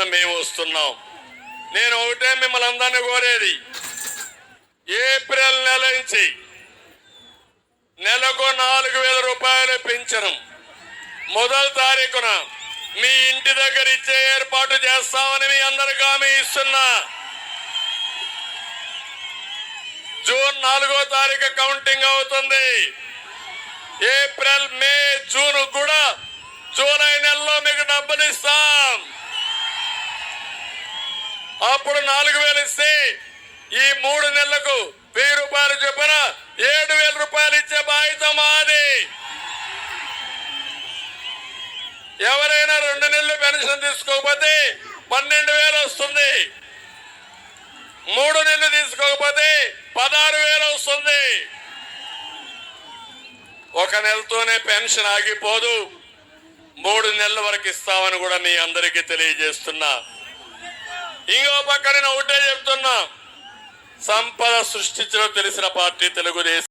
తరపున మేము వస్తున్నాం. నేను ఒకటే మిమ్మల్ని అందరినీ కోరేది. ఏప్రిల్ నెల నుంచి నెలకు నాలుగు వేల రూపాయలు పెంచడం మొదటి తారీఖున మీ ఇంటి దగ్గర ఇచ్చే ఏర్పాటు చేస్తామని మీ అందరికి హామీ ఇస్తున్నా. జూన్ నాలుగో తారీఖు కౌంటింగ్ అవుతుంది. ఏప్రిల్ మే జూన్ కూడా జూలై నెలలో మీకు డబ్బులు ఇస్తా. అప్పుడు నాలుగు వేలు ఇస్తే ఈ మూడు నెలలకు వెయ్యి రూపాయలు చొప్పున ఏడు వేల రూపాయలు ఇచ్చే బాధ్యత మాది. ఎవరైనా రెండు నెలలు పెన్షన్ తీసుకోకపోతే పన్నెండు వేలు వస్తుంది. మూడు నెలలు తీసుకోకపోతే పదహారు వేలు వస్తుంది. ఒక నెలతోనే పెన్షన్ ఆగిపోదు. మూడు నెలల వరకు ఇస్తామని కూడా మీ అందరికీ తెలియజేస్తున్నా. ఇంకో పక్క నేను ఒకటే చెప్తున్నా. సంపద సృష్టించడం తెలిసిన పార్టీ తెలుగుదేశం.